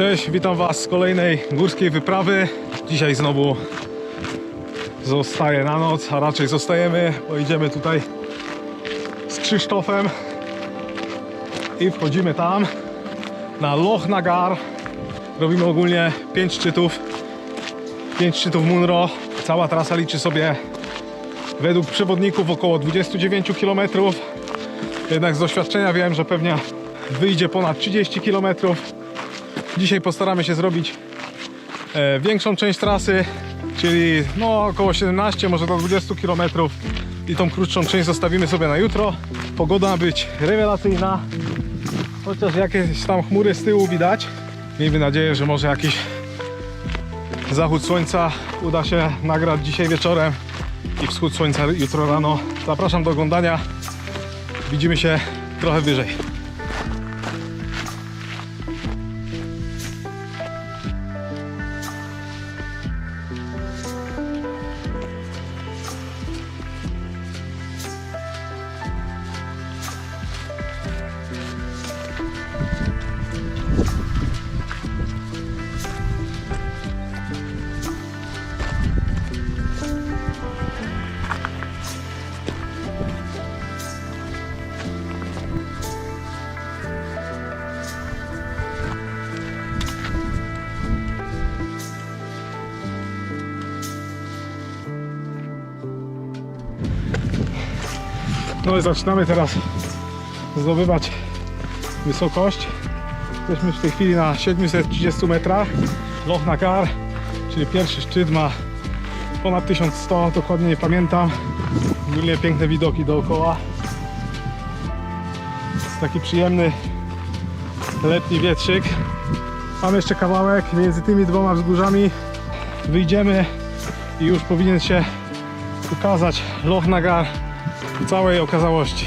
Cześć, witam Was z kolejnej górskiej wyprawy. Dzisiaj znowu zostaję na noc, a raczej zostajemy, bo idziemy tutaj z Krzysztofem i wchodzimy tam na Loch Nagar. Robimy ogólnie 5 szczytów, 5 szczytów Munro. Cała trasa liczy sobie według przewodników około 29 km. Jednak z doświadczenia wiem, że pewnie wyjdzie ponad 30 km. Dzisiaj postaramy się zrobić e, większą część trasy, czyli no około 17, może do 20 km i tą krótszą część zostawimy sobie na jutro. Pogoda ma być rewelacyjna, chociaż jakieś tam chmury z tyłu widać. Miejmy nadzieję, że może jakiś zachód słońca uda się nagrać dzisiaj wieczorem i wschód słońca jutro rano. Zapraszam do oglądania. Widzimy się trochę wyżej. No i zaczynamy teraz zdobywać wysokość. Jesteśmy w tej chwili na 730 metrach. Loch Nagar, czyli pierwszy szczyt ma ponad 1100, dokładnie nie pamiętam. Ogólnie piękne widoki dookoła. Jest taki przyjemny letni wietrzyk. Mamy jeszcze kawałek między tymi dwoma wzgórzami. Wyjdziemy i już powinien się ukazać Loch Nagar w całej okazałości.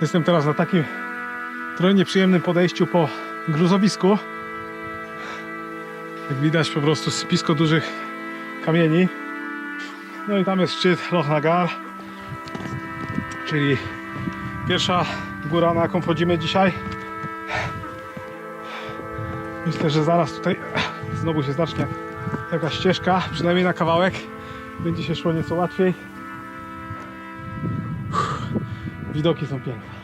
Jestem teraz na takim trochę nieprzyjemnym podejściu po gruzowisku. Jak widać po prostu spisko dużych kamieni. No i tam jest szczyt Loch Nagar, czyli pierwsza góra na jaką wchodzimy dzisiaj. Myślę, że zaraz tutaj znowu się zacznie jakaś ścieżka, przynajmniej na kawałek. Będzie się szło nieco łatwiej. Widoki są piękne.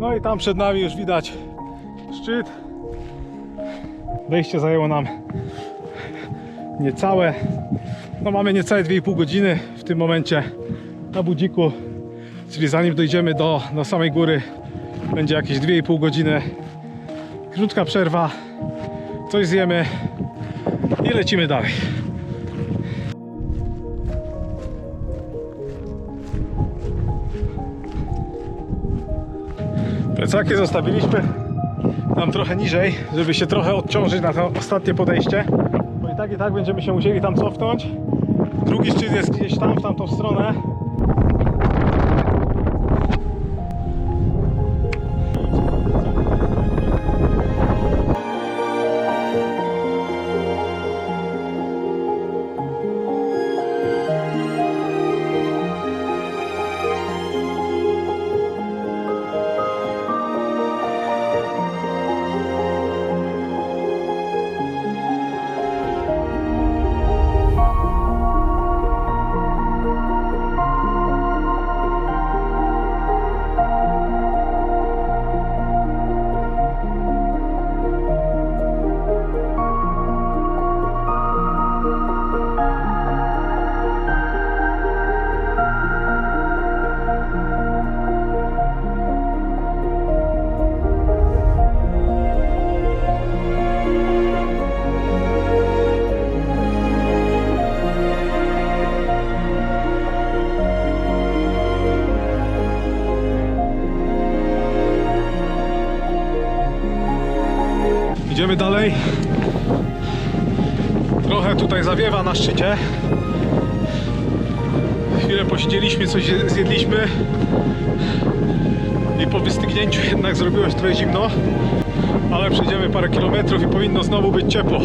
No i tam przed nami już widać szczyt. Wejście zajęło nam niecałe, no mamy niecałe 2,5 godziny w tym momencie na budziku, czyli zanim dojdziemy do, do samej góry będzie jakieś 2,5 godziny. Krótka przerwa, coś zjemy i lecimy dalej. Plecaki zostawiliśmy tam trochę niżej, żeby się trochę odciążyć na to ostatnie podejście. Bo i tak i tak będziemy się musieli tam cofnąć. Drugi szczyt jest gdzieś tam, w tamtą stronę. Zawiewa na szczycie. Chwilę posiedzieliśmy, coś je- zjedliśmy. I po wystygnięciu jednak zrobiło się trochę zimno. Ale przejdziemy parę kilometrów i powinno znowu być ciepło.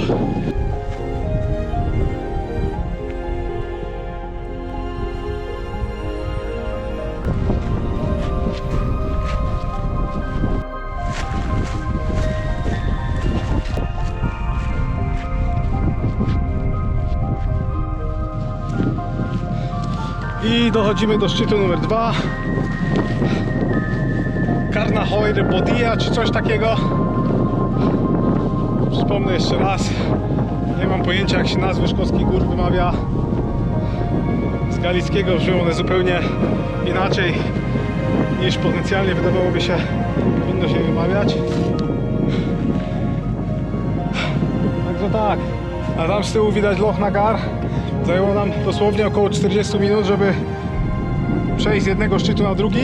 Dochodzimy do szczytu numer dwa. Karnahoir Bodia czy coś takiego. Przypomnę jeszcze raz. Nie mam pojęcia jak się nazwy szkockich gór wymawia. Z galickiego brzmią one zupełnie inaczej niż potencjalnie wydawałoby się powinno się wymawiać. Także tak. A tam z tyłu widać Loch Nagar. Zajęło nam dosłownie około 40 minut, żeby przejść z jednego szczytu na drugi.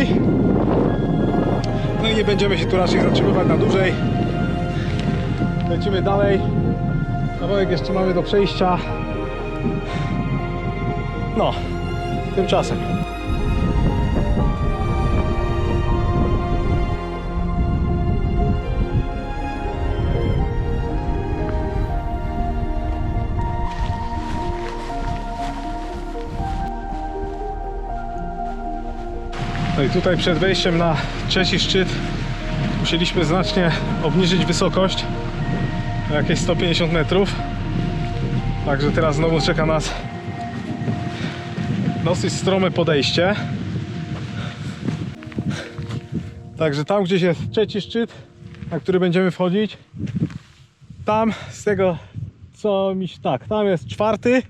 No i nie będziemy się tu raczej zatrzymywać na dłużej. Lecimy dalej. Kawałek jeszcze mamy do przejścia. No, tymczasem. No i tutaj przed wejściem na trzeci szczyt musieliśmy znacznie obniżyć wysokość o jakieś 150 metrów. Także teraz znowu czeka nas dosyć strome podejście. Także tam gdzieś jest trzeci szczyt, na który będziemy wchodzić. Tam z tego co mi się tak, tam jest czwarty.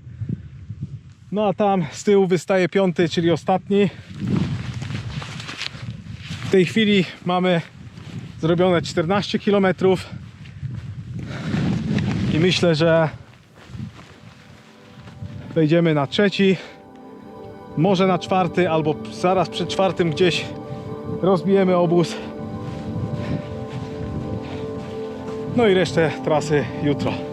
No a tam z tyłu wystaje piąty, czyli ostatni. Tej chwili mamy zrobione 14 km i myślę, że wejdziemy na trzeci, może na czwarty, albo zaraz przed czwartym gdzieś rozbijemy obóz. No i resztę trasy jutro.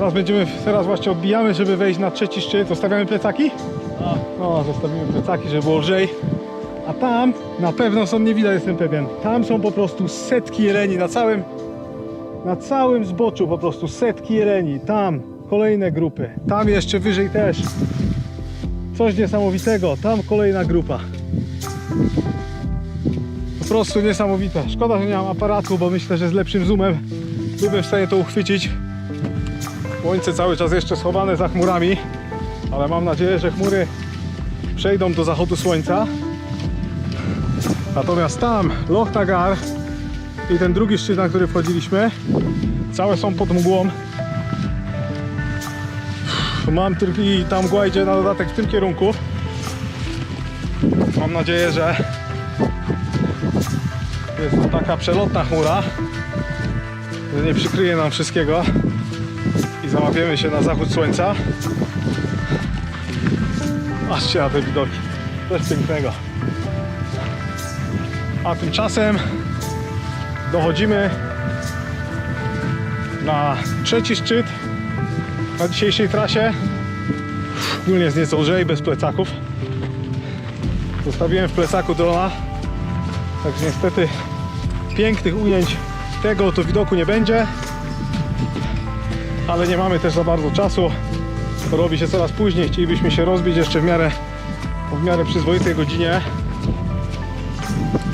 Zaraz będziemy, teraz właśnie odbijamy, żeby wejść na trzeci szczyt. Zostawiamy plecaki? No, zostawimy plecaki, żeby było lżej. A tam na pewno są, nie widać, jestem pewien. Tam są po prostu setki jeleni na całym, na całym zboczu po prostu setki jeleni. Tam kolejne grupy. Tam jeszcze wyżej też. Coś niesamowitego. Tam kolejna grupa. Po prostu niesamowite. Szkoda, że nie mam aparatu, bo myślę, że z lepszym zoomem byłbym w stanie to uchwycić. Słońce cały czas jeszcze schowane za chmurami, ale mam nadzieję, że chmury przejdą do zachodu słońca. Natomiast tam Loch Nagar i ten drugi szczyt, na który wchodziliśmy, całe są pod mgłą. Mam tylko i tam mgła idzie na dodatek w tym kierunku. Mam nadzieję, że jest to taka przelotna chmura, że nie przykryje nam wszystkiego zamawiamy się na zachód słońca. Patrzcie na te widoki. Coś pięknego. A tymczasem dochodzimy na trzeci szczyt na dzisiejszej trasie. Ogólnie jest nieco lżej, bez plecaków. Zostawiłem w plecaku drona, także niestety pięknych ujęć tego to widoku nie będzie ale nie mamy też za bardzo czasu. Robi się coraz później, chcielibyśmy się rozbić jeszcze w miarę, w miarę przyzwoitej godzinie.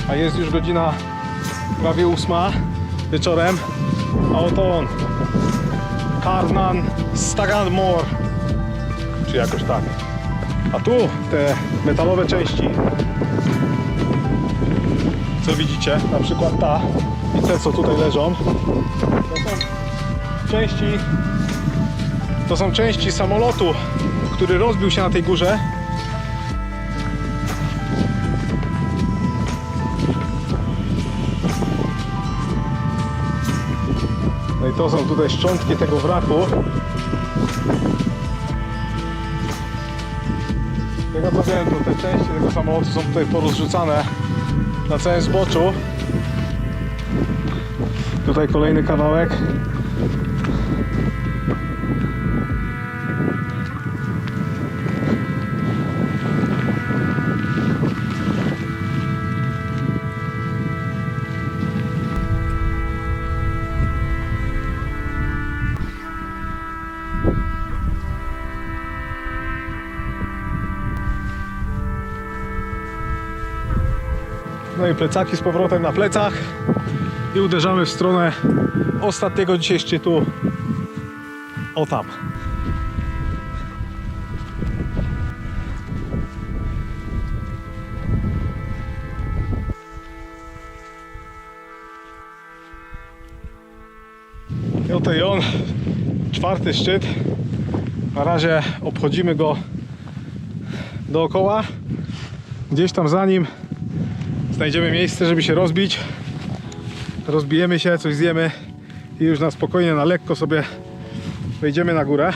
A jest już godzina prawie ósma wieczorem. A oto on. Carnan Staganmore. Czy jakoś tak. A tu te metalowe części, co widzicie, na przykład ta i te co tutaj leżą, to są części to są części samolotu, który rozbił się na tej górze. to są tutaj szczątki tego wraku. Tego co wiem, to te części tego samolotu są tutaj porozrzucane na całym zboczu. Tutaj kolejny kawałek. No plecaki z powrotem na plecach i uderzamy w stronę ostatniego dzisiaj szczytu. O tam. I oto i on, czwarty szczyt. Na razie obchodzimy go dookoła. Gdzieś tam za nim znajdziemy miejsce, żeby się rozbić. Rozbijemy się, coś zjemy i już na spokojnie, na lekko sobie wejdziemy na górę.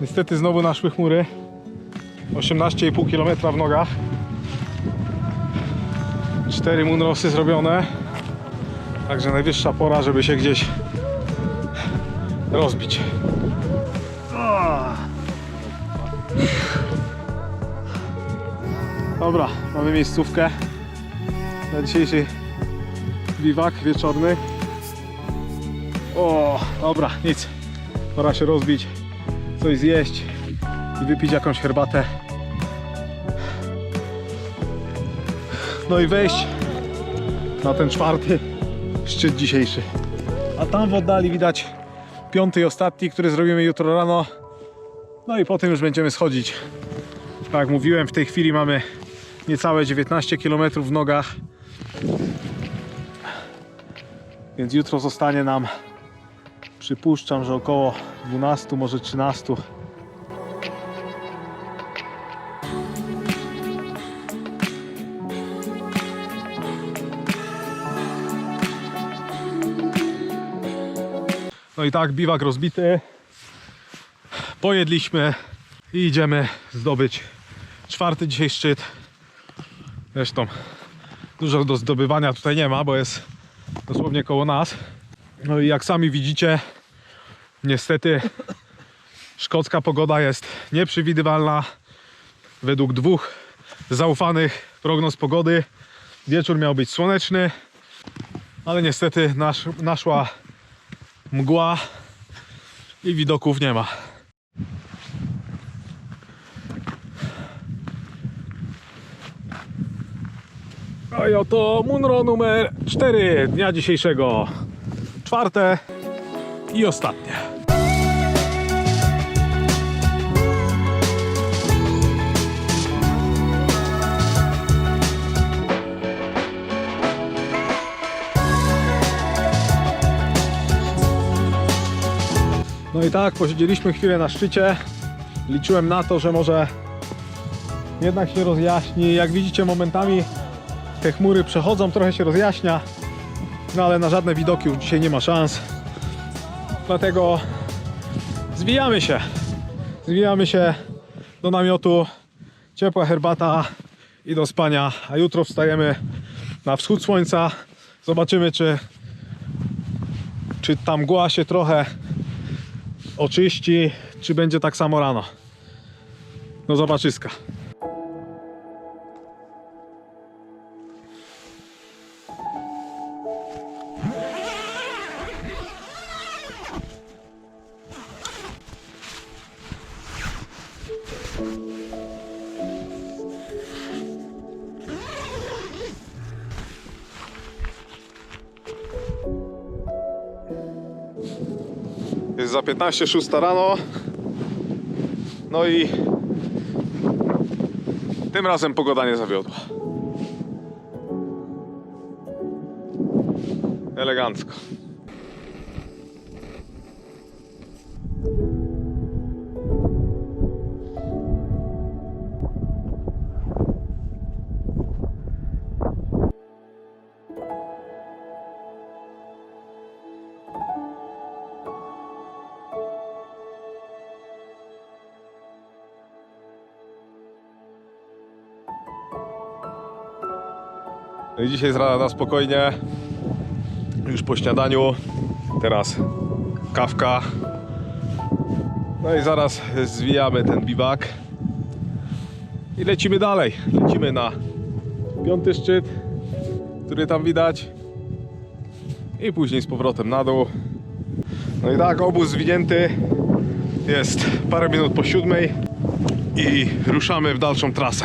Niestety znowu naszły chmury. 18,5 km w nogach. Cztery munrosy zrobione. Także najwyższa pora, żeby się gdzieś rozbić. Dobra, mamy miejscówkę na dzisiejszy biwak wieczorny. O, dobra, nic. Pora się rozbić, coś zjeść i wypić jakąś herbatę. No i wejść na ten czwarty szczyt dzisiejszy. A tam w oddali widać piąty i ostatni, który zrobimy jutro rano. No i potem już będziemy schodzić. Tak jak mówiłem, w tej chwili mamy niecałe 19 km w nogach. Więc jutro zostanie nam, przypuszczam, że około 12, może 13. No i tak, biwak rozbity. Pojedliśmy i idziemy zdobyć czwarty dzisiaj szczyt. Zresztą dużo do zdobywania tutaj nie ma, bo jest dosłownie koło nas. No i jak sami widzicie, niestety szkocka pogoda jest nieprzewidywalna. Według dwóch zaufanych prognoz pogody wieczór miał być słoneczny, ale niestety nasz, naszła mgła i widoków nie ma. A i oto Munro numer 4 dnia dzisiejszego. Czwarte i ostatnie. No i tak, posiedzieliśmy chwilę na szczycie. Liczyłem na to, że może jednak się rozjaśni. Jak widzicie, momentami te chmury przechodzą, trochę się rozjaśnia, no ale na żadne widoki już dzisiaj nie ma szans. Dlatego zwijamy się. Zwijamy się do namiotu, ciepła herbata i do spania, a jutro wstajemy na wschód słońca. Zobaczymy, czy, czy ta mgła się trochę oczyści, czy będzie tak samo rano. Do zobaczyska. 15, 6 rano. No i tym razem pogoda nie zawiodła. Elegancko. Dzisiaj jest rana na spokojnie. Już po śniadaniu. Teraz kawka. No i zaraz zwijamy ten biwak. I lecimy dalej. Lecimy na piąty szczyt, który tam widać. I później z powrotem na dół. No i tak, obóz zwinięty. Jest parę minut po siódmej i ruszamy w dalszą trasę.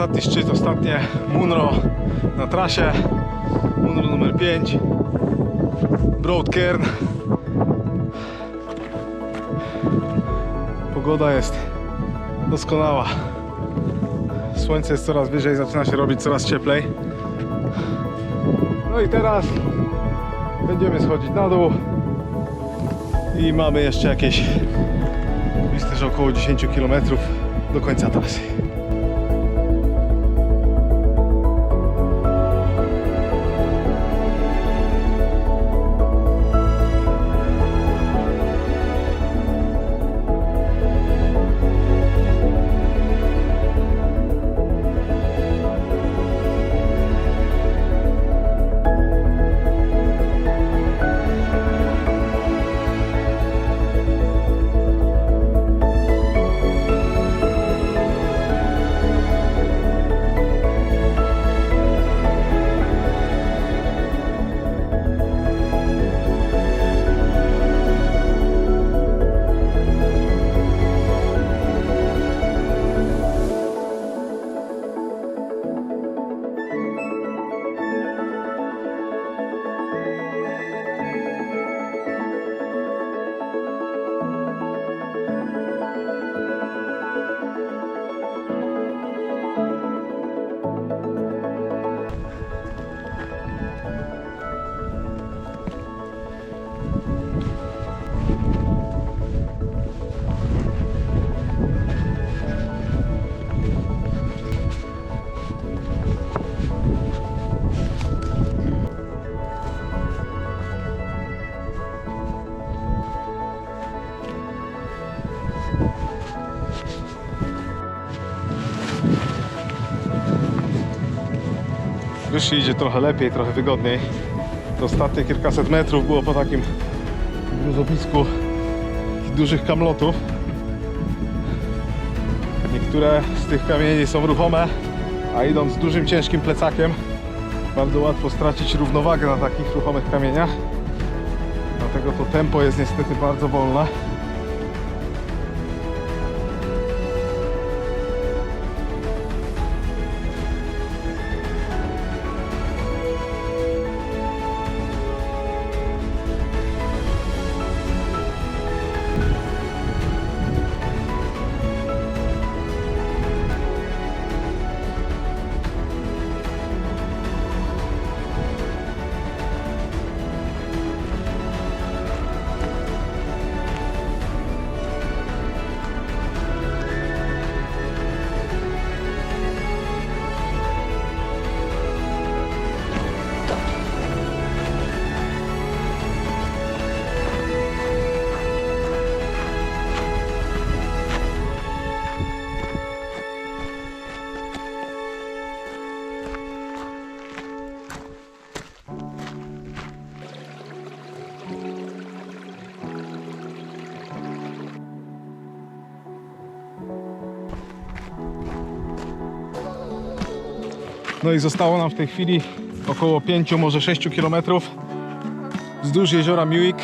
Ostatni szczyt, ostatnie Munro na trasie. Munro numer 5. Broad Cairn. Pogoda jest doskonała. Słońce jest coraz wyżej, zaczyna się robić coraz cieplej. No i teraz będziemy schodzić na dół. I mamy jeszcze jakieś myślę, że około 10 km do końca trasy. Już idzie trochę lepiej, trochę wygodniej. To ostatnie kilkaset metrów było po takim gruzowisku dużych kamlotów. Niektóre z tych kamieni są ruchome, a idąc z dużym, ciężkim plecakiem bardzo łatwo stracić równowagę na takich ruchomych kamieniach. Dlatego to tempo jest niestety bardzo wolne. No i zostało nam w tej chwili około 5, może 6 km wzdłuż jeziora Miwik.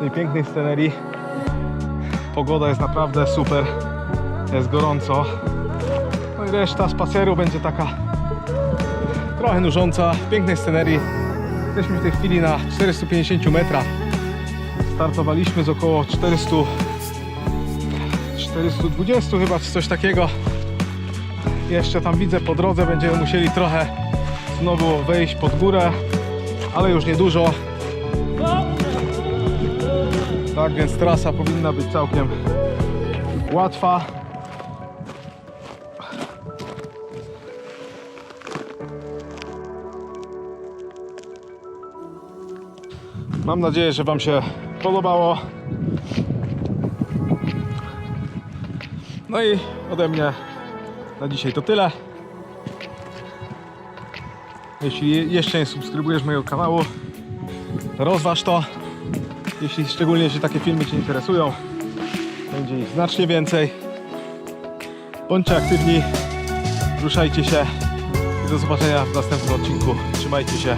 Tej pięknej scenerii. Pogoda jest naprawdę super. Jest gorąco. No i reszta spaceru będzie taka trochę nużąca. Pięknej scenerii. Jesteśmy w tej chwili na 450 metrach. Startowaliśmy z około 400, 420 chyba, czy coś takiego. Jeszcze tam widzę po drodze będziemy musieli trochę znowu wejść pod górę, ale już niedużo. Tak więc trasa powinna być całkiem łatwa. Mam nadzieję, że Wam się podobało. No i ode mnie na dzisiaj to tyle. Jeśli jeszcze nie subskrybujesz mojego kanału, rozważ to. Jeśli szczególnie jeśli takie filmy Cię interesują, będzie ich znacznie więcej. Bądźcie aktywni, ruszajcie się i do zobaczenia w następnym odcinku. Trzymajcie się.